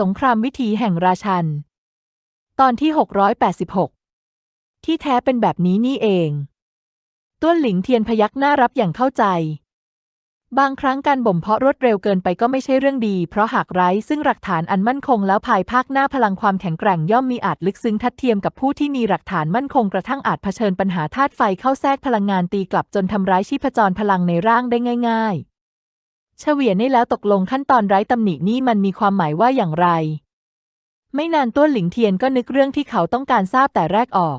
สงครามวิถีแห่งราชัน ตอนที่ 686 ที่แท้เป็นแบบนี้นี่เอง ต้วนหลิงเทียนพยักหน้ารับอย่างเข้าใจ บางครั้งการบ่มเพาะรวดเร็วเกินไปก็ไม่ใช่เรื่องดี เพราะหากไร้ซึ่งหลักฐานอันมั่นคงแล้วภายภาคหน้าพลังความแข็งแกร่งย่อมมีอาจลึกซึ้งทัดเทียมกับผู้ที่มีหลักฐานมั่นคงกระทั่งอาจเผชิญปัญหาธาตุไฟเข้าแทรกพลังงานตีกลับจนทำร้ายชีพจรพลังในร่างได้ง่าย ๆ เฉวียนได้แล้วตกลงขั้นตอนไร้ตำหนินี่มันมีความหมายว่าอย่างไร ไม่นานต้วนหลิงเทียนก็นึกเรื่องที่เขาต้องการทราบแต่แรกออก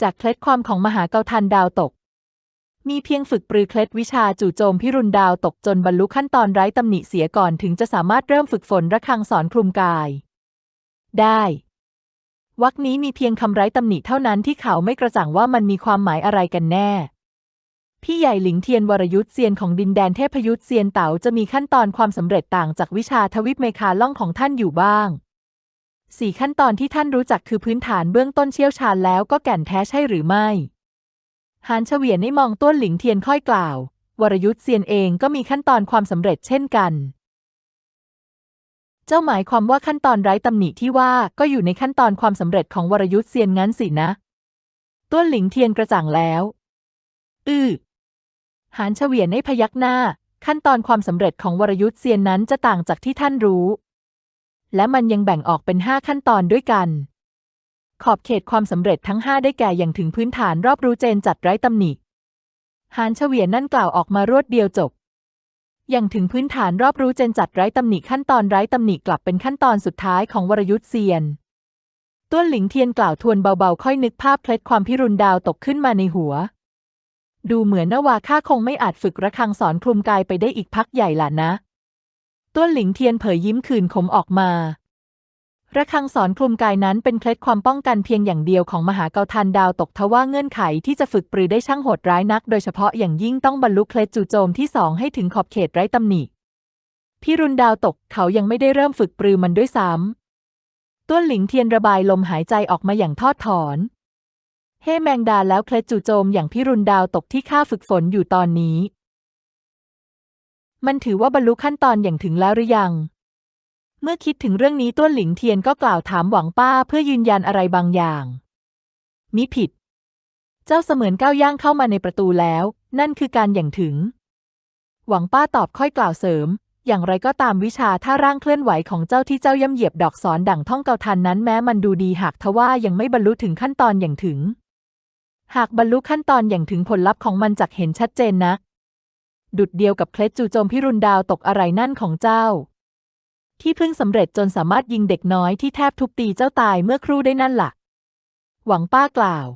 จากเคล็ดความของมหาเกาทันดาวตก มีเพียงฝึกปรือเคล็ดวิชาจู่โจมพิรุณดาวตกจนบรรลุขั้นตอนไร้ตำหนิเสียก่อนถึงจะสามารถเริ่มฝึกฝนระฆังสอนคลุมกาย ได้วักนี้มีเพียงคำไร้ตำหนิเท่านั้นที่เขาไม่กระจ่างว่ามันมีความหมายอะไรกันแน่ พี่ใหญ่หลิงเทียนวรยุทธเซียนของดินแดนเทพยุทธเซียนเต๋าจะมีขั้นตอนความสำเร็จต่างจากวิชาทวิปเมคาล่องของท่านอยู่บ้างสี่ขั้นตอนที่ท่านรู้จักคือพื้นฐานเบื้องต้นเชี่ยวชาญแล้วก็แก่นแท้ใช่หรือไม่หานเฉวียนได้มองต้นหลิงเทียนค่อยกล่าว วรยุทธเซียนเองก็มีขั้นตอนความสำเร็จเช่นกัน เจ้าหมายความว่าขั้นตอนไร้ตำหนิที่ว่าก็อยู่ในขั้นตอนความสำเร็จของวรยุทธเซียนงั้นสินะต้นหลิงเทียนกระจ่างแล้ว อือ หานเฉวียนได้พยักหน้า ขั้นตอนความสำเร็จของวรยุทธเซียนนั้นจะต่างจากที่ท่านรู้ และมันยังแบ่งออกเป็นห้าขั้นตอนด้วยกัน ขอบเขตความสำเร็จทั้งห้าได้แก่อย่างถึงพื้นฐานรอบรู้เจนจัดไร้ตำหนิหานเฉวียนนั่นกล่าวออกมารวดเดียวจบ อย่างถึงพื้นฐานรอบรู้เจนจัดไร้ตำหนิขั้นตอนไร้ตำหนิกลับเป็นขั้นตอนสุดท้ายของวรยุทธเซียนต้วนหลิงเทียนกล่าวทวนเบาๆ ค่อยนึกภาพเคล็ดความพิรุณดาวตกขึ้นมาในหัว ดูเหมือนนวาข้าคงไม่อาจฝึกระฆังสอนคลุมกายไปได้อีกพักใหญ่ล่ะนะต้วนหลิงเทียนเผยยิ้มคืนขมออกมา ระฆังสอนคลุมกายนั้นเป็นเคล็ดความป้องกันเพียงอย่างเดียวของมหาเกาทันดาวตกทว่าเงื่อนไขที่จะฝึกปรือได้ช่างโหดร้ายนัก โดยเฉพาะอย่างยิ่งต้องบรรลุเคล็ดจู่โจมที่สองให้ถึงขอบเขตไร้ตำหนิพิรุณดาวตกเขายังไม่ได้เริ่มฝึกปรือมันด้วยซ้ำต้วนหลิงเทียนระบายลมหายใจออกมาอย่างทอดถอน ฮ้แมงดาแล้วเคล็ดจู่โจมอย่างพิรุณดาวตกที่ข้าฝึกฝนอยู่ตอนนี้ มันถือว่าบรรลุขั้นตอนอย่างถึงแล้วหรือยัง เมื่อคิดถึงเรื่องนี้ต้วนหลิงเทียนก็กล่าวถามหวังป้าเพื่อยืนยันอะไรบางอย่าง มิผิด เจ้าเสมือนก้าวย่างเข้ามาในประตูแล้ว นั่นคือการอย่างถึง หวังป้าตอบค่อยกล่าวเสริมอย่างไรก็ตามวิชาท่าร่างเคลื่อนไหวของเจ้าที่เจ้าย่ำเหยียบดอกสอนดั่งท่องเกาทันนั้นแม้มันดูดีหากทว่ายังไม่บรรลุถึงขั้นตอนอย่างถึง หากบรรลุขั้นตอนอย่างถึงผลลัพธ์ของมันจักเห็นชัดเจนนะดุดเดียวกับเคล็ดจู่โจมพิรุณดาวตกอะไรนั่นของเจ้า ที่เพิ่งสำเร็จจนสามารถยิงเด็กน้อยที่แทบทุบตีเจ้าตายเมื่อครู่ได้นั่นละ่ะ หวังป้ากล่าว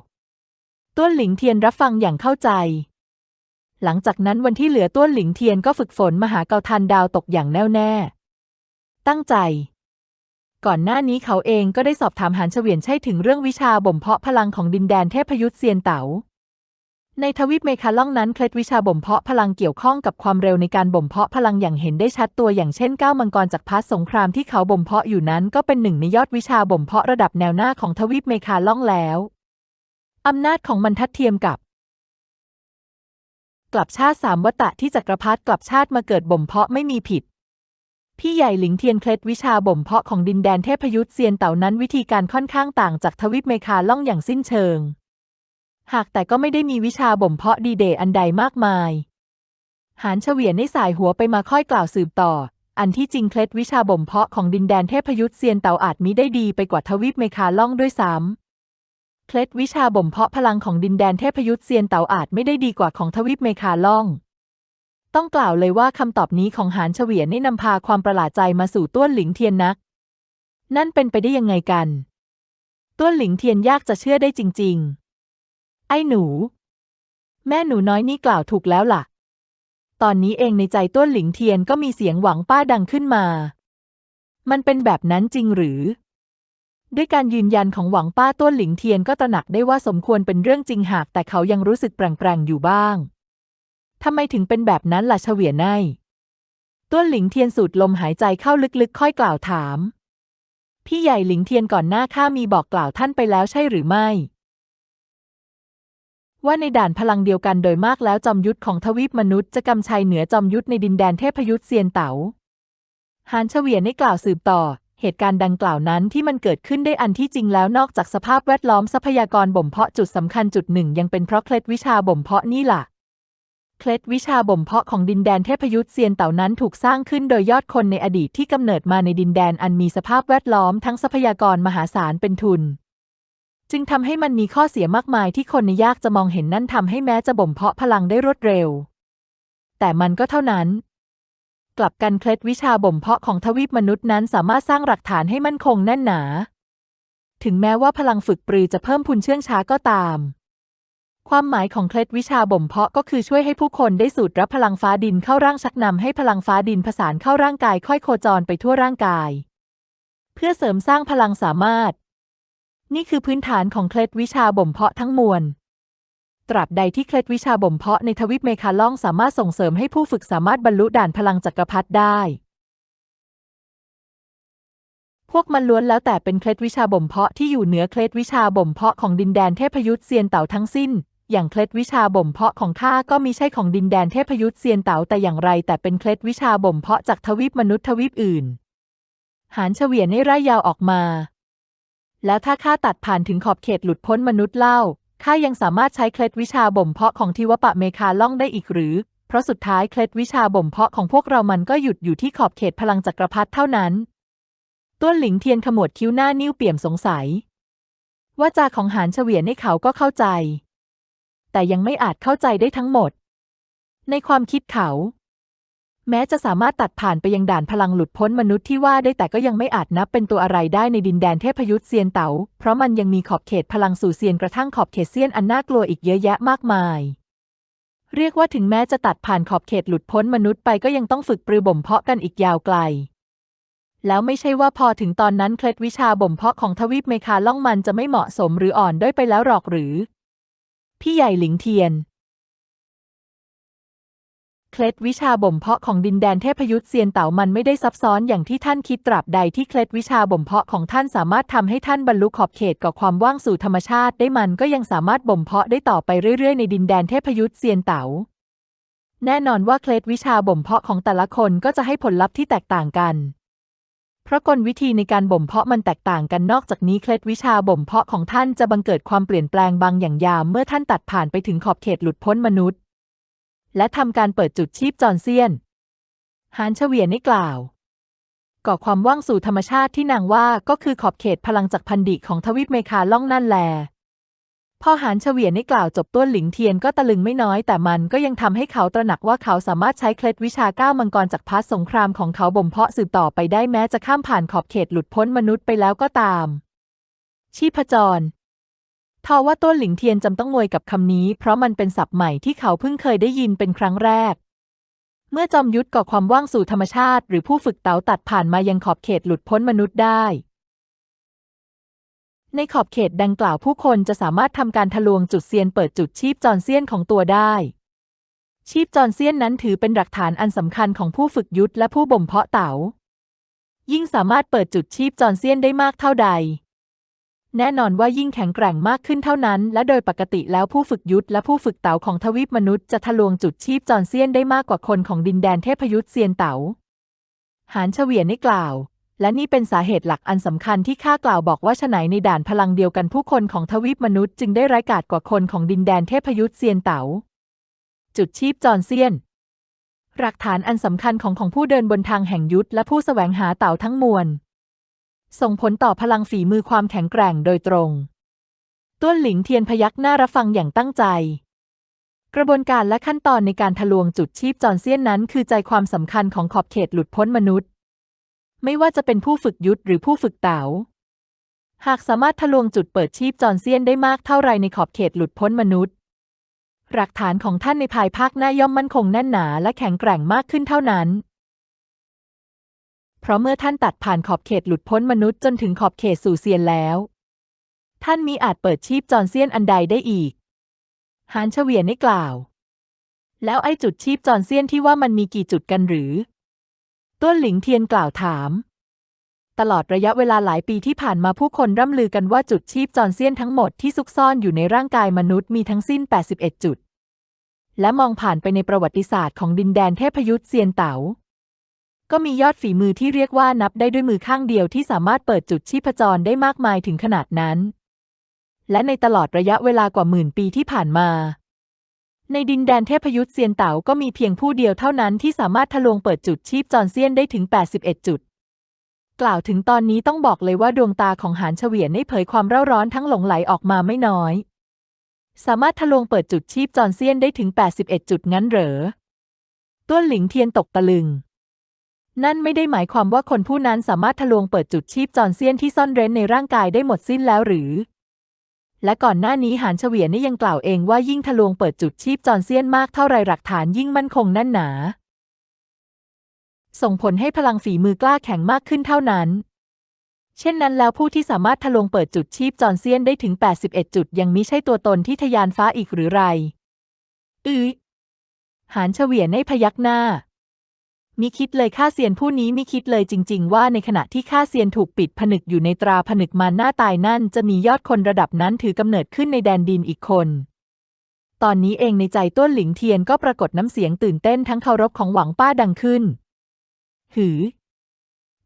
ต้วนหลิงเทียนรับฟังอย่างเข้าใจ หลังจากนั้นวันที่เหลือต้วนหลิงเทียนก็ฝึกฝนมหาเกาทันดาวตกอย่างแน่วแน่ ตั้งใจ ก่อนหน้านี้เขาเองก็ได้สอบถามหานเฉวียนใช่ถึงเรื่องวิชาบ่มเพาะพลังของดินแดนเทพยุทธเซียนเต๋า ในทวีปเมคาล่องนั้นเคล็ดวิชาบ่มเพาะพลังเกี่ยวข้องกับความเร็วในการบ่มเพาะพลังอย่างเห็นได้ชัดตัวอย่างเช่นก้าวมังกรจากพัสสงครามที่เขาบ่มเพาะอยู่นั้นก็เป็นหนึ่งในยอดวิชาบ่มเพาะระดับแนวหน้าของทวีปเมคาล่องแล้วอำนาจของมันทัดเทียมกับ กลับชาติสามวัตะที่จักรพรรดิกลับชาติมาเกิดบ่มเพาะไม่มีผิด พี่ใหญ่หลิงเทียนเคล็ดวิชาบ่มเพาะของดินแดนเทพยุทธเซียนเต่านั้นวิธีการค่อนข้างต่างจากทวิปเมคาล่องอย่างสิ้นเชิง หากแต่ก็ไม่ได้มีวิชาบ่มเพาะดีเดย์อันใดมากมาย หานเฉวียนได้สายหัวไปมาค่อยกล่าวสืบต่อ อันที่จริงเคล็ดวิชาบ่มเพาะของดินแดนเทพยุทธเซียนเต่าอาจมิได้ดีไปกว่าทวิปเมคาล่องด้วยซ้ำเคล็ดวิชาบ่มเพาะพลังของดินแดนเทพยุทธเซียนเต่าอาจไม่ได้ดีกว่าของทวิปเมคาล่อง ต้องกล่าวเลยว่าคำตอบนี้ของหานเฉวียนได้นำพาความประหลาดใจมาสู่ต้วนหลิงเทียนนัก นั่นเป็นไปได้ยังไงกัน ต้วนหลิงเทียนยากจะเชื่อได้จริง ๆ ไอ้หนู แม่หนูน้อยนี่กล่าวถูกแล้วล่ะ ตอนนี้เองในใจต้วนหลิงเทียนก็มีเสียงหวังป้าดังขึ้นมา มันเป็นแบบนั้นจริงหรือ ด้วยการยืนยันของหวังป้าต้วนหลิงเทียนก็ตระหนักได้ว่าสมควรเป็นเรื่องจริงหากแต่เขายังรู้สึกแปลงๆอยู่บ้าง ทำไมถึงเป็นแบบนั้นล่ะเฉวียนไนต้วนหลิงเทียนสูดลมหายใจเข้าลึกๆ ค่อยกล่าวถาม พี่ใหญ่หลิงเทียนก่อนหน้าข้ามีบอกกล่าวท่านไปแล้วใช่หรือไม่ ว่าในด่านพลังเดียวกันโดยมากแล้วจอมยุทธของทวีปมนุษย์จะกำชัยเหนือจอมยุทธในดินแดนเทพยุทธเซียนเต๋าหานเฉวียนได้กล่าวสืบต่อ เหตุการณ์ดังกล่าวนั้นที่มันเกิดขึ้นได้อันที่จริงแล้วนอกจากสภาพแวดล้อมทรัพยากรบ่มเพาะจุดสำคัญจุดหนึ่งยังเป็นเพราะเคล็ดวิชาบ่มเพาะนี่ล่ะ เคล็ดวิชาบ่มเพาะของดินแดนเทพยุทธเซียนเต่านั้นถูกสร้างขึ้นโดยยอดคนในอดีตที่กำเนิดมาในดินแดนอันมีสภาพแวดล้อมทั้งทรัพยากรมหาศาลเป็นทุน จึงทำให้มันมีข้อเสียมากมายที่คนในยากจะมองเห็นนั่นทำให้แม้จะบ่มเพาะพลังได้รวดเร็ว แต่มันก็เท่านั้น กลับกันเคล็ดวิชาบ่มเพาะของทวีปมนุษย์นั้นสามารถสร้างหลักฐานให้มั่นคงแน่นหนา ถึงแม้ว่าพลังฝึกปรือจะเพิ่มพูนเชื่องช้าก็ตาม ความหมายของเคล็ดวิชาบ่มเพาะก็คือช่วยให้ผู้คนได้สูดรับพลังฟ้าดินเข้าร่างชักนำให้พลังฟ้าดินผสานเข้าร่างกายค่อยโคจรไปทั่วร่างกาย เพื่อเสริมสร้างพลังสามารถ นี่คือพื้นฐานของเคล็ดวิชาบ่มเพาะทั้งมวลตราบใดที่เคล็ดวิชาบ่มเพาะในทวิปเมคาล่องสามารถส่งเสริมให้ผู้ฝึกสามารถบรรลุด่านพลังจักรพรรดิได้ พวกมันล้วนแล้วแต่เป็นเคล็ดวิชาบ่มเพาะที่อยู่เหนือเคล็ดวิชาบ่มเพาะของดินแดนเทพยุทธเซียนเต่าทั้งสิ้น อย่างเคล็ดวิชาบ่มเพาะของข้าก็มิใช่ของดินแดนเทพยุทธเซียนเต่าแต่อย่างไร แต่เป็นเคล็ดวิชาบ่มเพาะจากทวีปมนุษย์ทวีปอื่น หานเฉวียนให้ร่ายยาวออกมา แล้วถ้าข้าตัดผ่านถึงขอบเขตหลุดพ้นมนุษย์เล่าข้ายังสามารถใช้เคล็ดวิชาบ่มเพาะของทิวปะเมคาล่องได้อีกหรือ เพราะสุดท้ายเคล็ดวิชาบ่มเพาะของพวกเรามันก็หยุดอยู่ที่ขอบเขตพลังจักรพรรดิเท่านั้น ต้วนหลิงเทียนขมวดคิ้วหน้านิ้วเปี่ยมสงสัย ว่าจาของหานเฉวียนให้เขาก็เข้าใจ แต่ยังไม่อาจเข้าใจได้ทั้งหมด ในความคิดเขา แม้จะสามารถตัดผ่านไปยังด่านพลังหลุดพ้นมนุษย์ที่ว่าได้แต่ก็ยังไม่อาจนับเป็นตัวอะไรได้ในดินแดนเทพยุทธเซียนเต๋าเพราะมันยังมีขอบเขตพลังสู่เซียนกระทั่งขอบเขตเซียนอันน่ากลัวอีกเยอะแยะมากมายเรียกว่าถึงแม้จะตัดผ่านขอบเขตหลุดพ้นมนุษย์ไปก็ยังต้องฝึกปรือบ่มเพาะกันอีกยาวไกล แล้วไม่ใช่ว่าพอถึงตอนนั้นเคล็ดวิชาบ่มเพาะของทวีปเมคาล่องมันจะไม่เหมาะสมหรืออ่อนด้อยไปแล้วหรอกหรือ พี่ใหญ่หลิงเทียน เคล็ดวิชาบ่มเพาะของดินแดนเทพยุทธเซียนเต๋ามันไม่ได้ซับซ้อนอย่างที่ท่านคิดตราบใดที่เคล็ดวิชาบ่มเพาะของท่านสามารถทำให้ท่านบรรลุขอบเขตก่อความว่างสู่ธรรมชาติได้มันก็ยังสามารถบ่มเพาะได้ต่อไปเรื่อยๆ ในดินแดนเทพยุทธเซียนเต๋าแน่นอนว่าเคล็ดวิชาบ่มเพาะของแต่ละคนก็จะให้ผลลัพธ์ที่แตกต่างกัน เพราะกลวิธีในการบ่มเพาะมันแตกต่างกันนอกจากนี้เคล็ดวิชาบ่มเพาะของท่านจะบังเกิดความเปลี่ยนแปลงบางอย่างยามเมื่อท่านตัดผ่านไปถึงขอบเขตหลุดพ้นมนุษย์ และทำการเปิดจุดชีพจรเซียนหานเฉวียนได้กล่าว ก่อความว่างสู่ธรรมชาติที่นางว่าก็คือขอบเขตพลังจากพันดิของทวีปเมคาล่องนั่นแล พอหานเฉวียนได้กล่าวจบต้วนหลิงเทียนก็ตะลึงไม่น้อย แต่มันก็ยังทำให้เขาตระหนักว่าเขาสามารถใช้เคล็ดวิชาก้าวมังกรจากพัสสงครามของเขาบ่มเพาะสืบต่อไปได้แม้จะข้ามผ่านขอบเขตหลุดพ้นมนุษย์ไปแล้วก็ตาม ชีพจรทว่าต้นหลิงเทียนจำต้องงวยกับคำนี้ เพราะมันเป็นศัพท์ใหม่ที่เขาเพิ่งเคยได้ยินเป็นครั้งแรก เมื่อจอมยุทธก่อความว่างสู่ธรรมชาติ หรือผู้ฝึกเต๋าตัดผ่านมายังขอบเขตหลุดพ้นมนุษย์ได้ ในขอบเขตดังกล่าวผู้คนจะสามารถทำการทะลวงจุดเซียนเปิดจุดชีพจรเซียนของตัวได้ ชีพจรเซียนนั้นถือเป็นหลักฐานอันสำคัญของผู้ฝึกยุทธและผู้บ่มเพาะเต๋า ยิ่งสามารถเปิดจุดชีพจรเซียนได้มากเท่าใด แน่นอนว่ายิ่งแข็งแกร่งมากขึ้นเท่านั้น และโดยปกติแล้วผู้ฝึกยุทธและผู้ฝึกเต๋าของทวีปมนุษย์จะทะลวงจุดชีพจรเซียนได้มากกว่าคนของดินแดนเทพยุทธเซียนเต๋าหานเฉวียนได้กล่าว และนี่เป็นสาเหตุหลักอันสำคัญที่ข้ากล่าวบอกว่าฉไหนในด่านพลังเดียวกันผู้คนของทวีปมนุษย์จึงได้ร้ายกาจกว่าคนของดินแดนเทพยุทธเซียนเต๋า จุดชีพจรเซียน หลักฐานอันสำคัญของของผู้เดินบนทางแห่งยุทธและผู้แสวงหาเต่าทั้งมวล ส่งผลต่อพลังฝีมือความแข็งแกร่งโดยตรง ต้วนหลิงเทียนพยักหน้ารับฟังอย่างตั้งใจกระบวนการและขั้นตอนในการทะลวงจุดชีพจรเซียนนั้น คือใจความสำคัญของขอบเขตหลุดพ้นมนุษย์ ไม่ว่าจะเป็นผู้ฝึกยุทธหรือผู้ฝึกเต๋า หากสามารถทะลวงจุดเปิดชีพจรเซียนได้มากเท่าไรในขอบเขตหลุดพ้นมนุษย์ หลักฐานของท่านในภายภาคหน้าย่อมมั่นคงแน่นหนาและแข็งแกร่งมากขึ้นเท่านั้น เพราะเมื่อท่านตัดผ่านขอบเขตหลุดพ้นมนุษย์จนถึงขอบเขตสู่เซียนแล้ว ท่านมีอาจเปิดชีพจรเซียนอันใดได้อีกหานเฉวียนได้กล่าว แล้วไอ้จุดชีพจรเซียนที่ว่ามันมีกี่จุดกันหรือ ต้วนหลิงเทียนกล่าวถาม ตลอดระยะเวลาหลายปีที่ผ่านมาผู้คนร่ำลือกันว่าจุดชีพจรเซียนทั้งหมดที่ซุกซ่อนอยู่ในร่างกายมนุษย์มีทั้งสิ้น 81 จุด และมองผ่านไปในประวัติศาสตร์ของดินแดนเทพยุทธเซียนเต๋าก็มียอดฝีมือที่เรียกว่านับได้ด้วยมือข้างเดียวที่สามารถเปิดจุดชีพจรได้มากมายถึงขนาดนั้น และในตลอดระยะเวลากว่าหมื่นปีที่ผ่านมา ในดินแดนเทพยุทธเซียนเต๋าก็มีเพียงผู้เดียวเท่านั้นที่สามารถทะลวงเปิดจุดชีพจรเซียนได้ถึง 81 จุด กล่าวถึงตอนนี้ต้องบอกเลยว่าดวงตาของหานเฉวียนได้เผยความเร่าร้อนทั้งหลงไหลออกมาไม่น้อย สามารถทะลวงเปิดจุดชีพจรเซียนได้ถึง 81 จุดงั้นเหรอต้วนหลิงเทียนตกตะลึง นั่นไม่ได้หมายความว่าคนผู้นั้นสามารถทะลวงเปิดจุดชีพจรเซียนที่ซ่อนเร้นในร่างกายได้หมดสิ้นแล้วหรือ และก่อนหน้านี้หานเฉวียนนี่ยังกล่าวเองว่ายิ่งทะลวงเปิดจุดชีพจรเซียนมากเท่าไรหลักฐานยิ่งมั่นคงแน่นหนา ส่งผลให้พลังฝีมือกล้าแข็งมากขึ้นเท่านั้น เช่นนั้นแล้วผู้ที่สามารถทะลวงเปิดจุดชีพจรเซียนได้ถึง 81 จุด ยังมิใช่ตัวตนที่ทะยานฟ้าอีกหรือไรอือหานเฉวียนให้พยักหน้า มิคิดเลยข้าเซียนผู้นี้มิคิดเลยจริง ๆ ว่าในขณะที่ข้าเซียนถูกปิดผนึกอยู่ในตราผนึกมารหน้าตายนั่น จะมียอดคนระดับนั้นถือกำเนิดขึ้นในแดนดินอีกคน ตอนนี้เองในใจต้นหลิงเทียนก็ปรากฏน้ำเสียงตื่นเต้นทั้งเคารพของหวังป้าดังขึ้น หือ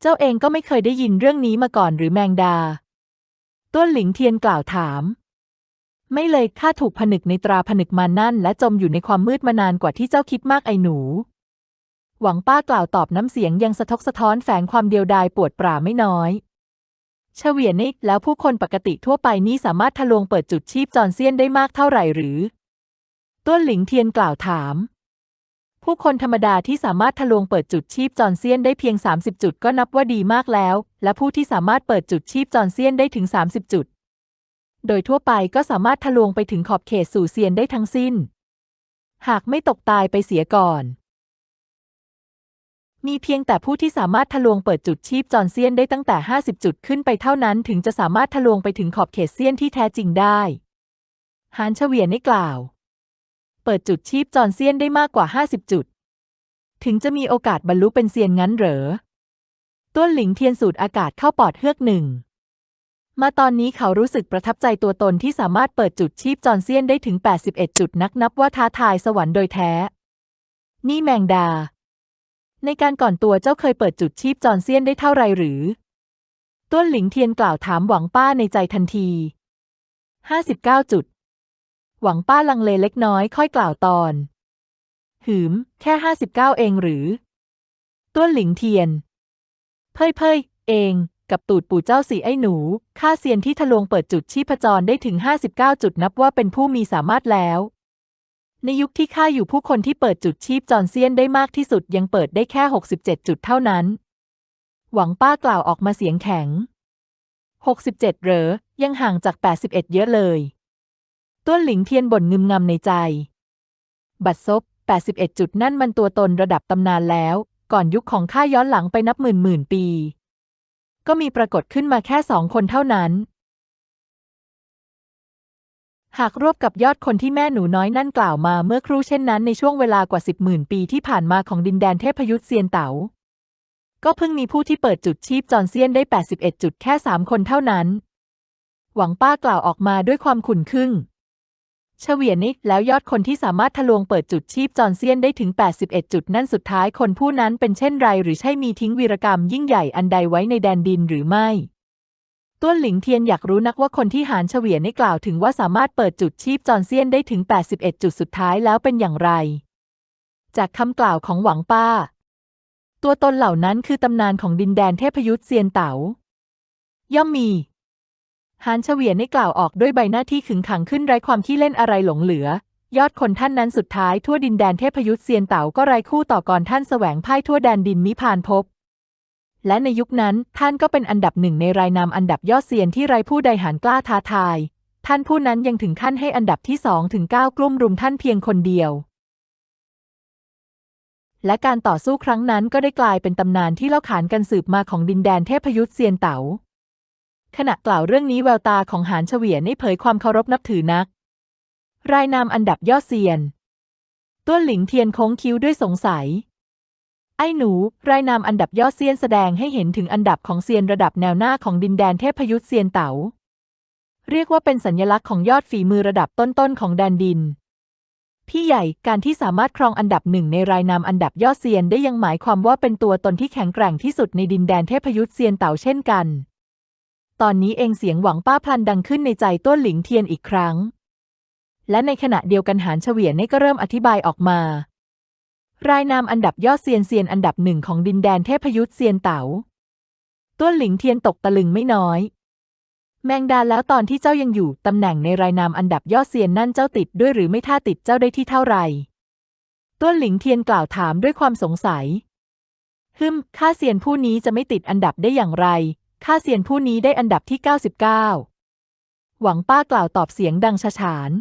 เจ้าเองก็ไม่เคยได้ยินเรื่องนี้มาก่อนหรือแมงดา ต้นหลิงเทียนกล่าวถาม ไม่เลยข้าถูกผนึกในตราผนึกมานั่น และจมอยู่ในความมืดมานานกว่าที่เจ้าคิดมากไอ้หนู หวังป้ากล่าวตอบน้ำเสียงยังสะทกสะท้อนแฝงความเดียวดายปวดปราไม่น้อยเฉวียนนิกแล้วผู้คนปกติทั่วไปนี่สามารถทะลวงเปิดจุดชีพจรเซียนได้มากเท่าไหร่หรือ ต้นหลิงเทียนกล่าวถาม ผู้คนธรรมดาที่สามารถทะลวงเปิดจุดชีพจรเซียนได้เพียง 30 จุดก็นับว่าดีมากแล้ว และผู้ที่สามารถเปิดจุดชีพจรเซียนได้ถึง 30 จุด โดยทั่วไปก็สามารถทะลวงไปถึงขอบเขตสู่เซียนได้ทั้งสิ้น หากไม่ตกตายไปเสียก่อน มีเพียงแต่ผู้ที่สามารถทะลวงเปิดจุดชีพจรเซียนได้ตั้งแต่ 50 จุดขึ้นไปเท่านั้นถึงจะสามารถทะลวงไปถึงขอบเขตเซียนที่แท้จริงได้หานเฉวียนได้กล่าว เปิดจุดชีพจรเซียนได้มากกว่า 50 จุด ถึงจะมีโอกาสบรรลุเป็นเซียนงั้นเหรอต้วนหลิงเทียนสูดอากาศเข้าปอดเฮือกหนึ่ง มาตอนนี้เขารู้สึกประทับใจตัวตนที่สามารถเปิดจุดชีพจรเซียนได้ถึง 81 จุดนักนับว่าท้าทายสวรรค์โดยแท้ นี่แมงดา ในการก่อนตัวเจ้าเคยเปิดจุดชีพจรเซียนได้เท่าไรหรือ ต้นหลิงเทียนกล่าวถามหวังป้าในใจทันที59จุด หวังป้าลังเลเล็กน้อยค่อยกล่าวตอน หืม แค่59เองหรือ ต้นหลิงเทียน เพ่ยเพ่ยเอง กับตูดปู่เจ้าสีไอ้หนูข้าเซียนที่ทะลวงเปิดจุดชีพจรได้ถึง59จุดนับว่าเป็นผู้มีสามารถแล้ว ในยุคที่ข้าอยู่ผู้คนที่เปิดจุดชีพจอรเซียนได้มากที่สุดยังเปิดได้แค่ 67 จุดเท่านั้น หวังป้ากล่าวออกมาเสียงแข็ง 67 เหรอ ยังห่างจาก 81 เยอะเลย ต้นหลิงเทียนบ่นงึมงำในใจ บัดซบ 81 จุดนั่นมันตัวตนระดับตำนานแล้ว ก่อนยุคของข้าย้อนหลังไปนับหมื่นหมื่นปี ก็มีปรากฏขึ้นมาแค่สองคนเท่านั้น หากรวบกับยอดคนที่แม่หนูน้อยนั่นกล่าวมาเมื่อครู่เช่นนั้นในช่วงเวลากว่าสิบหมื่นปีที่ผ่านมาของดินแดนเทพยุทธเซียนเต๋า ก็เพิ่งมีผู้ที่เปิดจุดชีพจอรเซียนได้ 81 จุดแค่สามคนเท่านั้น หวังป้ากล่าวออกมาด้วยความขุ่นขึ่งเฉวียนนิกแล้วยอดคนที่สามารถทะลวงเปิดจุดชีพจอรเซียนได้ถึง 81 จุดนั่นสุดท้ายคนผู้นั้นเป็นเช่นไรหรือใช่มีทิ้งวีรกรรมยิ่งใหญ่อันใดไว้ในแดนดินหรือไม่ ต้วนหลิงเทียนอยากรู้นักว่าคนที่หานเฉวียนได้กล่าวถึงว่าสามารถเปิดจุดชีพจรเซียนได้ถึง 81 จุดสุดท้ายแล้วเป็นอย่างไร จากคำกล่าวของหวังป้า ตัวตนเหล่านั้นคือตำนานของดินแดนเทพยุทธเซียนเต๋า ย่อมมีฮานเฉวียนได้กล่าวออกด้วยใบหน้าที่ขึงขังขึ้นไร้ความขี้เล่นอะไรหลงเหลือ ยอดคนท่านนั้นสุดท้ายทั่วดินแดนเทพยุทธเซียนเต๋าก็ไร้คู่ต่อกรท่านแสวงพ่ายทั่วแดนดินมิพานพบ และในยุคนั้นท่านก็เป็นอันดับหนึ่งในรายนามอันดับยอดเซียนที่ไรผู้ใดหานกล้าท้าทาย ท่านผู้นั้นยังถึงขั้นให้อันดับที่สองถึงเก้ากลุ่มรุมท่านเพียงคนเดียว และการต่อสู้ครั้งนั้นก็ได้กลายเป็นตำนานที่เล่าขานกันสืบมาของดินแดนเทพยุทธเซียนเต๋าขณะกล่าวเรื่องนี้แววตาของหานเฉวียนได้เผยความเคารพนับถือนัก รายนามอันดับยอดเซียน ต้วนหลิงเทียนโค้งคิ้วด้วยสงสัย ไอ้หนู รายนามอันดับยอดเซียนแสดงให้เห็นถึงอันดับของเซียนระดับแนวหน้าของดินแดนเทพยุทธเซียนเต๋า เรียกว่าเป็นสัญลักษณ์ของยอดฝีมือระดับต้นๆของแดนดิน พี่ใหญ่การที่สามารถครองอันดับหนึ่งในรายนามอันดับยอดเซียนได้ยังหมายความว่าเป็นตัวตนที่แข็งแกร่งที่สุดในดินแดนเทพยุทธเซียนเต่าเช่นกัน ตอนนี้เองเสียงหวังป้าพลันดังขึ้นในใจต้นหลิงเทียนอีกครั้ง และในขณะเดียวกันหานเฉวียนนี่ก็เริ่มอธิบายออกมา รายนามอันดับยอดเซียนเซียนอันดับหนึ่งของดินแดนเทพยุทธเซียนเต๋าต้นหลิงเทียนตกตะลึงไม่น้อย แมงดาแล้วตอนที่เจ้ายังอยู่ตำแหน่งในรายนามอันดับยอดเซียนนั่นเจ้าติดด้วยหรือไม่ถ้าติดเจ้าได้ที่เท่าไหร่ต้นหลิงเทียนกล่าวถามด้วยความสงสัยฮึมข้าเซียนผู้นี้จะไม่ติดอันดับได้อย่างไรข้าเซียนผู้นี้ได้อันดับที่ 99 หวังป้ากล่าวตอบเสียงดังฉฉาน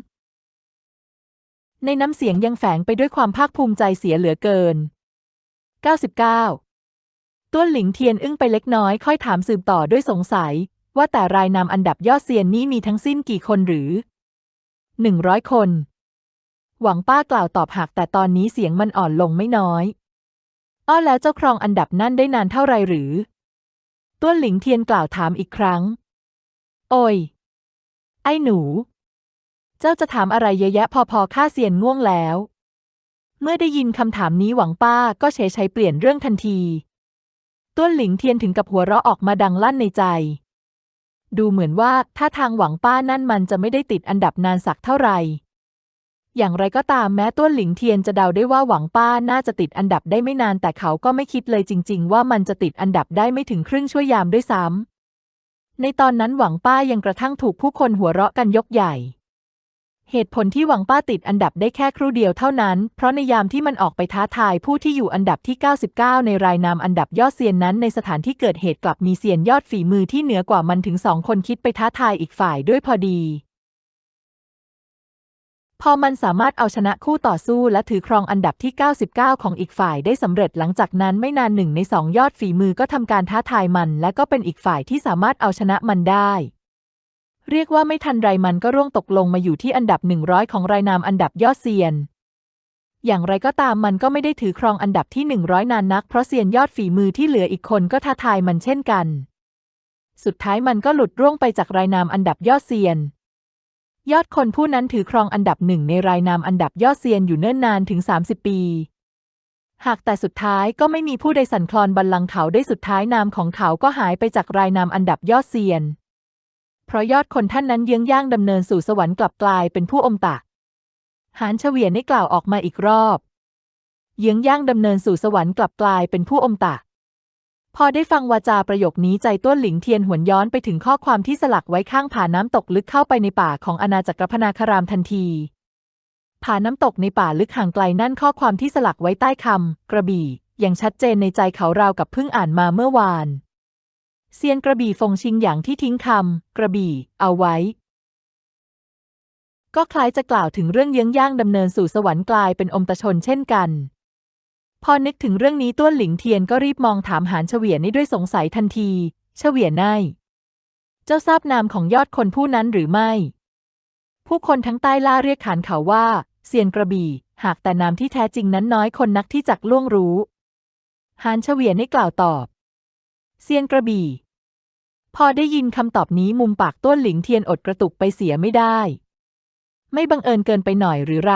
ในน้ำเสียงยังแฝงไปด้วยความภาคภูมิใจเสียเหลือเกิน 99 ต้วนหลิงเทียนอึ้งไปเล็กน้อยค่อยถามสืบต่อด้วยสงสัย ว่าแต่รายนามอันดับยอดเซียนนี้มีทั้งสิ้นกี่คนหรือ 100 คน หวังป้ากล่าวตอบหักแต่ตอนนี้เสียงมันอ่อนลงไม่น้อย อ้อแล้วเจ้าครองอันดับนั่นได้นานเท่าไรหรือ ต้วนหลิงเทียนกล่าวถามอีกครั้ง โอยไอ้หนู เจ้าจะถามอะไรเยอะแยะพอๆข้าเซียนง่วงแล้ว เมื่อได้ยินคำถามนี้หวังป้าก็เฉยชัยเปลี่ยนเรื่องทันทีต้วนหลิงเทียนถึงกับหัวเราะออกมาดังลั่นในใจ ดูเหมือนว่าถ้าทางหวังป้านั่นมันจะไม่ได้ติดอันดับนานสักเท่าไหร่ อย่างไรก็ตามแม้ต้วนหลิงเทียนจะเดาได้ว่าหวังป้าน่าจะติดอันดับได้ไม่นานแต่เขาก็ไม่คิดเลยจริง ๆ ว่ามันจะติดอันดับได้ไม่ถึงครึ่งชั่วยามด้วยซ้ำในตอนนั้นหวังป้ายังกระทั่งถูกผู้คนหัวเราะกันยกใหญ่ เหตุผลที่หวังป้าติดอันดับได้แค่ครู่เดียวเท่านั้น เพราะในยามที่มันออกไปท้าทายผู้ที่อยู่อันดับที่ 99 ในรายนามอันดับยอดเซียนนั้นในสถานที่เกิดเหตุกลับมีเซียนยอดฝีมือที่เหนือกว่ามันถึงสองคนคิดไปท้าทายอีกฝ่ายด้วยพอดี พอมันสามารถเอาชนะคู่ต่อสู้และถือครองอันดับที่ 99 ของอีกฝ่ายได้สำเร็จหลังจากนั้นไม่นานหนึ่งในสองยอดฝีมือก็ทำการท้าทายมัน และก็เป็นอีกฝ่ายที่สามารถเอาชนะมันได้ เรียกว่าไม่ทันไรมันก็ร่วงตกลงมาอยู่ที่อันดับ 100 ของรายนามอันดับยอดเซียน อย่างไรก็ตามมันก็ไม่ได้ถือครองอันดับที่ 100 นานนัก เพราะเซียนยอดฝีมือที่เหลืออีกคนก็ท้าทายมันเช่นกัน สุดท้ายมันก็หลุดร่วงไปจากรายนามอันดับยอดเซียน ยอดคนผู้นั้นถือครองอันดับหนึ่งในรายนามอันดับยอดเซียนอยู่เนิ่นนานถึง 30 ปี หากแต่สุดท้ายก็ไม่มีผู้ใดสั่นคลอนบัลลังก์เขาได้สุดท้ายนามของเขาก็หายไปจากรายนามอันดับยอดเซียน เพราะยอดคนท่านนั้นเยื้องย่างดำเนินสู่สวรรค์กลับกลายเป็นผู้อมตะหานเฉวียนได้กล่าวออกมาอีกรอบ เยื้องย่างดำเนินสู่สวรรค์กลับกลายเป็นผู้อมตะ พอได้ฟังวาจาประโยคนี้ใจต้วนหลิงเทียนหวนย้อนไปถึงข้อความที่สลักไว้ข้างผาน้ำตกลึกเข้าไปในป่าของอาณาจักรพนาคารามทันทีผาน้ำตกในป่าลึกห่างไกลนั่นข้อความที่สลักไว้ใต้คำกระบี่อย่างชัดเจนในใจเขาราวกับเพิ่งอ่านมาเมื่อวาน เซียนกระบี่ฟงชิงอย่างที่ทิ้งคำกระบี่ เอาไว้ ก็คล้ายจะกล่าวถึงเรื่องเยื้องย่างดำเนินสู่สวรรค์กลายเป็นอมตะชนเช่นกัน พอนึกถึงเรื่องนี้ต้วนหลิงเทียนก็รีบมองถามหานเฉวียนนี่ด้วยสงสัยทันที เฉวียนไนเจ้าทราบนามของยอดคนผู้นั้นหรือไม่ ผู้คนทั้งใต้ล่าเรียกขานเขาว่าเซียนกระบี่ หากแต่นามที่แท้จริงนั้นน้อยคนนักที่จักล่วงรู้หานเฉวียนได้กล่าวตอบ เซียนกระบี่ พอได้ยินคำตอบนี้มุมปากต้วนหลิงเทียนอดกระตุกไปเสียไม่ได้ ไม่บังเอิญเกินไปหน่อยหรือไร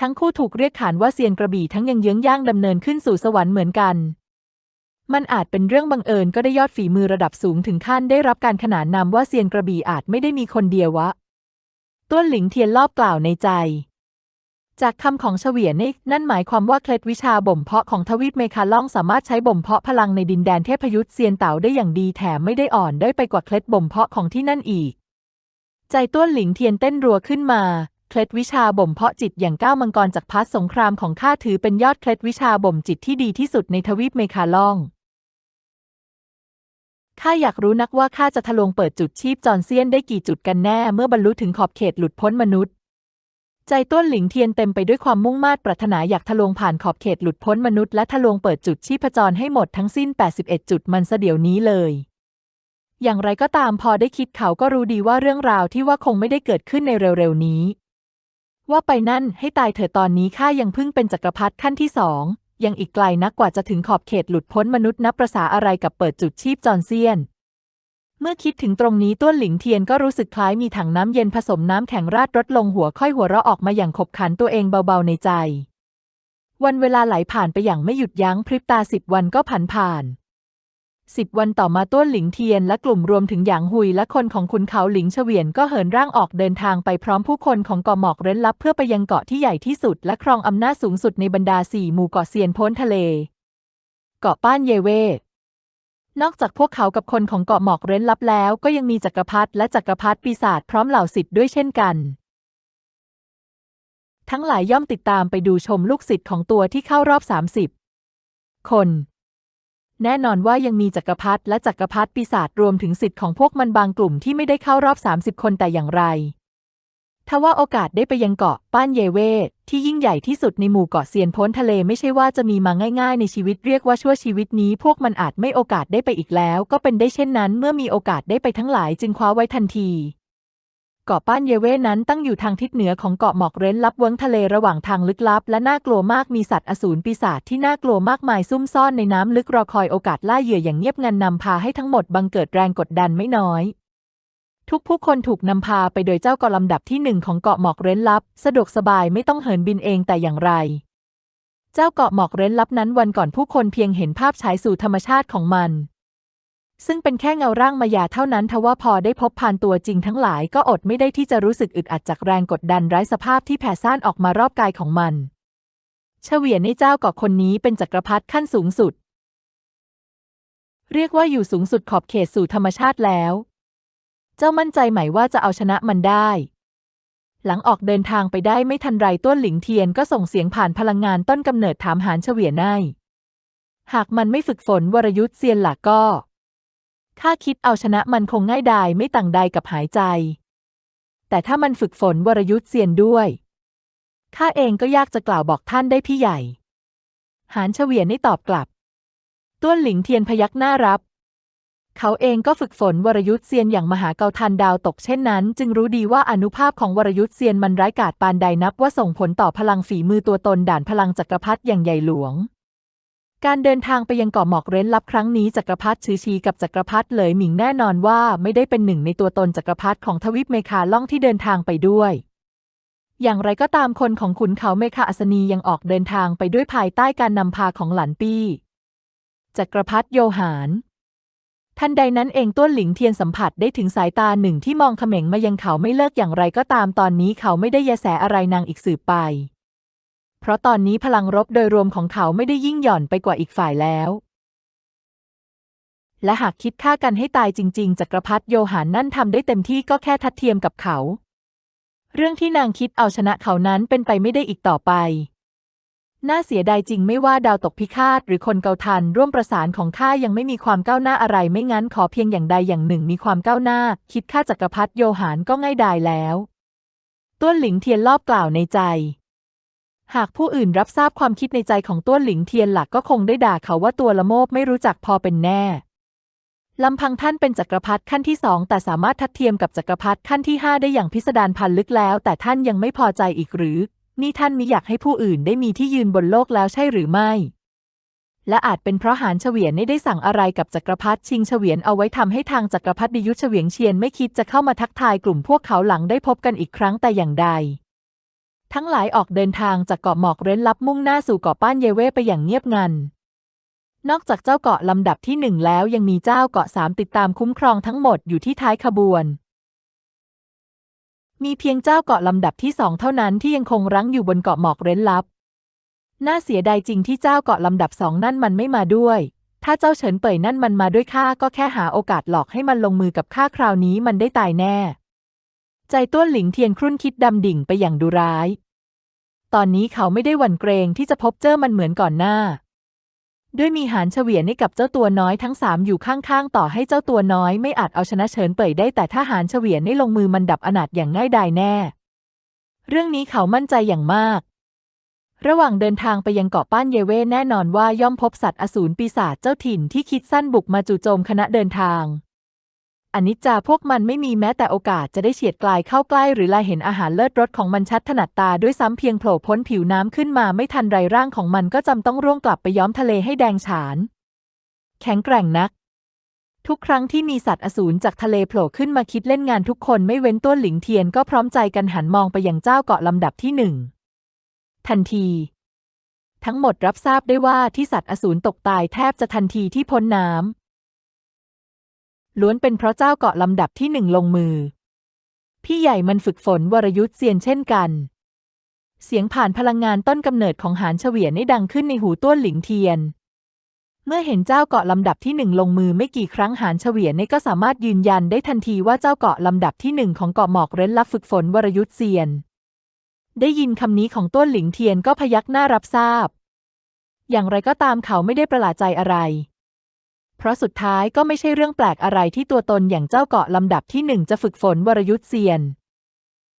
ทั้งคู่ถูกเรียกขานว่าเซียนกระบี่ทั้งยังเยื้องย่างดำเนินขึ้นสู่สวรรค์เหมือนกัน มันอาจเป็นเรื่องบังเอิญก็ได้ยอดฝีมือระดับสูงถึงขั้นได้รับการขนานนามว่าเซียนกระบี่อาจไม่ได้มีคนเดียววะ ต้วนหลิงเทียนรอบกล่าวในใจ จากคำของเฉวียนนี่นั่นหมายความว่าเคล็ดวิชาบ่มเพาะของทวีปเมคาล่องสามารถใช้บ่มเพาะพลังในดินแดนเทพยุทธเซียนเต๋าได้อย่างดีแถมไม่ได้อ่อนได้ไปกว่าเคล็ดบ่มเพาะของที่นั่นอีก ใจต้วนหลิงเทียนเต้นรัวขึ้นมา เคล็ดวิชาบ่มเพาะจิตอย่างก้าวมังกรจากพัสสงครามของข้าถือเป็นยอดเคล็ดวิชาบ่มจิตที่ดีที่สุดในทวีปเมคาล่องข้าอยากรู้นักว่าข้าจะทะลวงเปิดจุดชีพจรเซียนได้กี่จุดกันแน่เมื่อบรรลุถึงขอบเขตหลุดพ้นมนุษย์ ใจต้วนหลิงเทียนเต็มไปด้วยความมุ่งมา่ปรารถนาอยากทะลวงผ่านขอบเขตหลุดพ้นมนุษย์และทะลวงเปิดจุดชีพจรให้หมดทั้งสิ้น 81 จุดมันเสเดี๋ยวนี้เลย อย่างไรก็ตามพอได้คิดเขาก็รู้ดีว่าเรื่องราวที่ว่าคงไม่ได้เกิดขึ้นในเร็วๆนี้ ว่าไปนั่นให้ตายเถอะตอนนี้ข้ายังเพิ่งเป็นจักรพรรดิขั้นที่สองยังอีกไกลนักกว่าจะถึงขอบเขตหลุดพ้นมนุษย์นับประษาอะไรกับเปิดจุดชีพจรเซียน มื่อคิดถึงตรงนี้ต้วนหลิงเทียนก็รู้สึกคล้ายมีถังน้ำเย็นผสมน้ำแข็งราดรถลงหัวค่อยหัวเราะออกมาอย่างขบขันตัวเองเบาๆในใจ วันเวลาไหลผ่านไปอย่างไม่หยุดยั้งพริบตาสิบวันก็ผ่านผ่านสิบวันต่อมาต้วนหลิงเทียนและกลุ่มรวมถึงหยางหุยและคนของขุนเขาหลิงเฉวียนก็เหินร่างออกเดินทางไปพร้อมผู้คนของเกาะหมอกเร้นลับเพื่อไปยังเกาะที่ใหญ่ที่สุด และครองอำนาจสูงสุดในบรรดาสี่หมู่เกาะเซียนพ้นทะเล เกาะป้านเยเว นอกจากพวกเขากับคนของเกาะหมอกเร้นลับแล้ว ก็ยังมีจักรพรรดิและจักรพรรดิปีศาจพร้อมเหล่าสิทธิ์ด้วยเช่นกัน ทั้งหลายย่อมติดตามไปดูชมลูกศิษย์ของตัวที่เข้ารอบ 30 คน แน่นอนว่ายังมีจักรพรรดิและจักรพรรดิปีศาจรวมถึงสิทธิ์ของพวกมันบางกลุ่มที่ไม่ได้เข้ารอบ 30 คนแต่อย่างไร ทว่าโอกาสได้ไปยังเกาะป้านเยเวที่ยิ่งใหญ่ที่สุดในหมู่เกาะเซียนพ้นทะเลไม่ใช่ว่าจะมีมาง่ายๆ ในชีวิตเรียกว่าชั่วชีวิตนี้ พวกมันอาจไม่โอกาสได้ไปอีกแล้ว ก็เป็นได้เช่นนั้น เมื่อมีโอกาสได้ไปทั้งหลายจึงคว้าไว้ทันที เกาะป้านเยเวนั้นตั้งอยู่ทางทิศเหนือของเกาะหมอกเร้นลับเวิ้งทะเลระหว่างทางลึกลับ และน่ากลัวมากมีสัตว์อสูรปีศาจที่น่ากลัวมากมายซุ่มซ่อนในน้ำลึกรอคอยโอกาสล่าเหยื่ออย่างเงียบงันนำพาให้ทั้งหมดบังเกิดแรงกดดันไม่น้อย ทุกผู้คนถูกนำพาไปโดยเจ้าเกาะลำดับที่หนึ่งของเกาะหมอกเร้นลับ สะดวกสบายไม่ต้องเหินบินเองแต่อย่างไร เจ้าเกาะหมอกเร้นลับนั้นวันก่อนผู้คนเพียงเห็นภาพฉายสู่ธรรมชาติของมัน ซึ่งเป็นแค่เงาร่างมายาเท่านั้นทว่าพอได้พบผ่านตัวจริงทั้งหลายก็อดไม่ได้ที่จะรู้สึกอึดอัดจากแรงกดดันไร้สภาพที่แผ่ซ่านออกมารอบกายของมันเฉวียนในเจ้าเกาะคนนี้เป็นจักรพรรดิขั้นสูงสุด เรียกว่าอยู่สูงสุดขอบเขตสู่ธรรมชาติแล้ว เจ้ามั่นใจไหมว่าจะเอาชนะมันได้ หลังออกเดินทางไปได้ไม่ทันไรต้นหลิงเทียนก็ส่งเสียงผ่านพลังงานต้นกำเนิดถามหานเฉวียนไนหากมันไม่ฝึกฝนวรยุทธ์เซียนหลักก็ข้าคิดเอาชนะมันคงง่ายดายไม่ต่างใดกับหายใจ แต่ถ้ามันฝึกฝนวรยุทธ์เซียนด้วยข้าเองก็ยากจะกล่าวบอกท่านได้พี่ใหญ่ หานเฉวียนได้ตอบกลับ ต้วนหลิงเทียนพยักหน้ารับ เขาเองก็ฝึกฝนวรยุทธ์เซียนอย่างมหาเกาทันดาวตกเช่นนั้น จึงรู้ดีว่าอนุภาพของวรยุทธ์เซียนมันร้ายกาจปานใดนับว่าส่งผลต่อพลังฝีมือตัวตนด่านพลังจักรพรรดิอย่างใหญ่หลวง การเดินทางไปยังเกาะหมอกเร้นลับครั้งนี้จักรพรรดิชือชีกับจักรพรรดิเหลยหมิงแน่นอนว่าไม่ได้เป็นหนึ่งในตัวตนจักรพรรดิของทวิปเมคาล่องที่เดินทางไปด้วยอย่างไรก็ตามคนของขุนเขาเมคาอัศนียังออกเดินทางไปด้วยภายใต้การนำพาของหลันปี้ จักรพรรดิโยหาน ทันใดนั้นเองต้วนหลิงเทียนสัมผัสได้ถึงสายตาหนึ่งที่มองเขม็งมายังเขาไม่เลิกอย่างไรก็ตามตอนนี้เขาไม่ได้แยแสอะไรนางอีกสืบไป เพราะตอนนี้พลังรบโดยรวมของเขาไม่ได้ยิ่งหย่อนไปกว่าอีกฝ่ายแล้ว และหากคิดฆ่ากันให้ตายจริง ๆจักรพรรดิโยหานนั่นทำได้เต็มที่ก็แค่ทัดเทียมกับเขา เรื่องที่นางคิดเอาชนะเขานั้นเป็นไปไม่ได้อีกต่อไป น่าเสียดายจริงไม่ว่าดาวตกพิฆาตหรือคนเกาทันร่วมประสานของข้ายังไม่มีความก้าวหน้าอะไรไม่งั้นขอเพียงอย่างใดอย่างหนึ่งมีความก้าวหน้า คิดฆ่าจักรพรรดิโยหานก็ง่ายดายแล้วต้วนหลิงเทียนรอบกล่าวในใจ หากผู้อื่นรับทราบความคิดในใจของต้วนหลิงเทียนหลักก็คงได้ด่าเขาว่าตัวละโมบไม่รู้จักพอเป็นแน่ลำพังท่านเป็นจักรพรรดิขั้นที่สองแต่สามารถทัดเทียมกับจักรพรรดิขั้นที่ห้าได้อย่างพิสดารพันลึกแล้ว แต่ท่านยังไม่พอใจอีกหรือ นี่ท่านมิอยากให้ผู้อื่นได้มีที่ยืนบนโลกแล้วใช่หรือไม่ และอาจเป็นเพราะหานเฉวียนไม่ได้สั่งอะไรกับจักรพรรดิชิงเฉวียนเอาไว้ทำให้ทางจักรพรรดิยุทธเฉวียงเชียนไม่คิดจะเข้ามาทักทายกลุ่มพวกเขาหลังได้พบกันอีกครั้งแต่อย่างใด ทั้งหลายออกเดินทางจากเกาะหมอกเร้นลับมุ่งหน้าสู่เกาะป้านเยเว่ไปอย่างเงียบงันนอกจากเจ้าเกาะลำดับที่หนึ่งแล้วยังมีเจ้าเกาะสามติดตามคุ้มครองทั้งหมดอยู่ที่ท้ายขบวน มีเพียงเจ้าเกาะลำดับที่สองเท่านั้นที่ยังคงรั้งอยู่บนเกาะหมอกเร้นลับ น่าเสียดายจริงที่เจ้าเกาะลำดับสองนั่นมันไม่มาด้วย ถ้าเจ้าเฉินเป่ยนั่นมันมาด้วยข้าก็แค่หาโอกาสหลอกให้มันลงมือกับข้าคราวนี้มันได้ตายแน่ ใจต้วนหลิงเทียนครุ่นคิดดำดิ่งไปอย่างดุร้าย ตอนนี้เขาไม่ได้หวั่นเกรงที่จะพบเจอมันเหมือนก่อนหน้า ด้วยมีหานเฉวียนให้กับเจ้าตัวน้อยทั้งสามอยู่ข้างๆ ต่อให้เจ้าตัวน้อยไม่อาจเอาชนะเฉินเป่ยได้แต่ถ้าหานเฉวียนให้ลงมือมันดับอนาถอย่างง่ายดายแน่ เรื่องนี้เขามั่นใจอย่างมาก ระหว่างเดินทางไปยังเกาะป้านเยเว่แน่นอนว่าย่อมพบสัตว์อสูรปีศาจเจ้าถิ่นที่คิดสั้นบุกมาจู่โจมคณะเดินทาง อนิจจาพวกมันไม่มีแม้แต่โอกาสจะได้เฉียดกลายเข้าใกล้หรือลายเห็นอาหารเลิศรสของมันชัดถนัดตาด้วยซ้ำเพียงโผล่พ้นผิวน้ำขึ้นมาไม่ทันไรร่างของมันก็จำต้องร่วงกลับไปย้อมทะเลให้แดงฉาน แข็งแกร่งนัก ทุกครั้งที่มีสัตว์อสูรจากทะเลโผล่ขึ้นมาคิดเล่นงานทุกคนไม่เว้นต้วนหลิงเทียนก็พร้อมใจกันหันมองไปยังเจ้าเกาะลำดับที่หนึ่งทันทีทั้งหมดรับทราบได้ว่าที่สัตว์อสูรตกตายแทบจะทันทีที่พ้นน้ำ ล้วนเป็นเพราะเจ้าเกาะลำดับที่หนึ่งลงมือ พี่ใหญ่มันฝึกฝนวรยุทธ์เซียนเช่นกัน เสียงผ่านพลังงานต้นกำเนิดของหานเฉวียนได้ดังขึ้นในหูต้วนหลิงเทียน เมื่อเห็นเจ้าเกาะลำดับที่หนึ่งลงมือไม่กี่ครั้งหานเฉวียนนี่ก็สามารถยืนยันได้ทันทีว่าเจ้าเกาะลำดับที่หนึ่งของเกาะหมอกเร้นลับฝึกฝนวรยุทธ์เซียน ได้ยินคำนี้ของต้วนหลิงเทียนก็พยักหน้ารับทราบ อย่างไรก็ตามเขาไม่ได้ประหลาดใจอะไร เพราะสุดท้ายก็ไม่ใช่เรื่องแปลกอะไรที่ตัวตนอย่างเจ้าเกาะลำดับที่หนึ่งจะฝึกฝนวรยุทธ์เซียน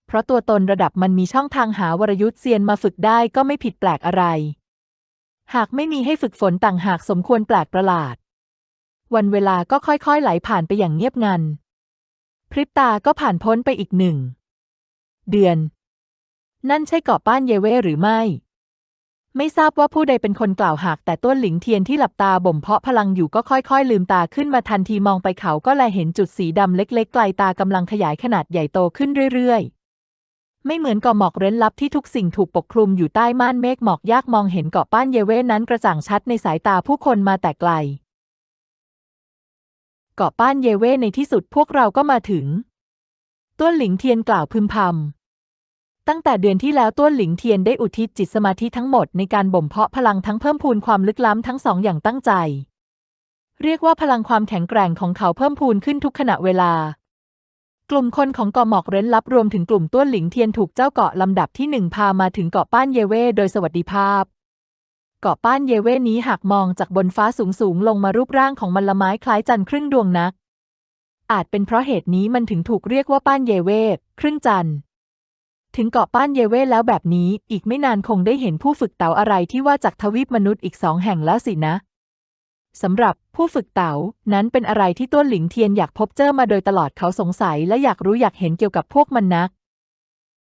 เพราะตัวตนระดับมันมีช่องทางหาวรยุทธ์เซียนมาฝึกได้ก็ไม่ผิดแปลกอะไร หากไม่มีให้ฝึกฝนต่างหากสมควรแปลกประหลาด วันเวลาก็ค่อยๆไหลผ่านไปอย่างเงียบงัน พริบตาก็ผ่านพ้นไปอีกหนึ่ง เดือน นั่นใช่เกาะป้านเยเว่หรือไม่ ไม่ทราบว่าผู้ใดเป็นคนกล่าวหากแต่ต้นหลิงเทียนที่หลับตาบ่มเพาะพลังอยู่ก็ค่อยๆ ลืมตาขึ้นมาทันทีมองไปเขาก็แลเห็นจุดสีดำเล็กๆ ไกลตากำลังขยายขนาดใหญ่โตขึ้นเรื่อยๆ ไม่เหมือนเกาะหมอกเร้นลับที่ทุกสิ่งถูกปกคลุมอยู่ใต้ม่านเมฆหมอกยากมองเห็นเกาะป้านเยเว่นั้นกระจ่างชัดในสายตาผู้คนมาแต่ไกล เกาะป้านเยเว่ในที่สุดพวกเราก็มาถึง ต้วนหลิงเทียนกล่าวพึมพำ ตั้งแต่เดือนที่แล้วต้วนหลิงเทียนได้อุทิศจิตสมาธิทั้งหมดในการบ่มเพาะพลังทั้งเพิ่มพูนความลึกล้ำทั้งสองอย่างตั้งใจ เรียกว่าพลังความแข็งแกร่งของเขาเพิ่มพูนขึ้นทุกขณะเวลา กลุ่มคนของเกาะหมอกเร้นลับรวมถึงกลุ่มต้วนหลิงเทียนถูกเจ้าเกาะลำดับที่หนึ่งพามาถึงเกาะป้านเยเว่โดยสวัสดิภาพ เกาะป้านเยเว่นี้หากมองจากบนฟ้าสูงสูงลงมารูปร่างของมันละไม้คล้ายจันทร์ครึ่งดวงนัก อาจเป็นเพราะเหตุนี้มันถึงถูกเรียกว่าป้านเยเว่ครึ่งจันทร์ ถึงเกาะป้านเยเวแล้วแบบนี้ อีกไม่นานคงได้เห็นผู้ฝึกเต๋าอะไรที่ว่าจากทวีปมนุษย์อีกสองแห่งแล้วสินะสำหรับผู้ฝึกเต๋านั้นเป็นอะไรที่ต้วนหลิงเทียนอยากพบเจอมาโดยตลอดเขาสงสัยและอยากรู้อยากเห็นเกี่ยวกับพวกมันนัก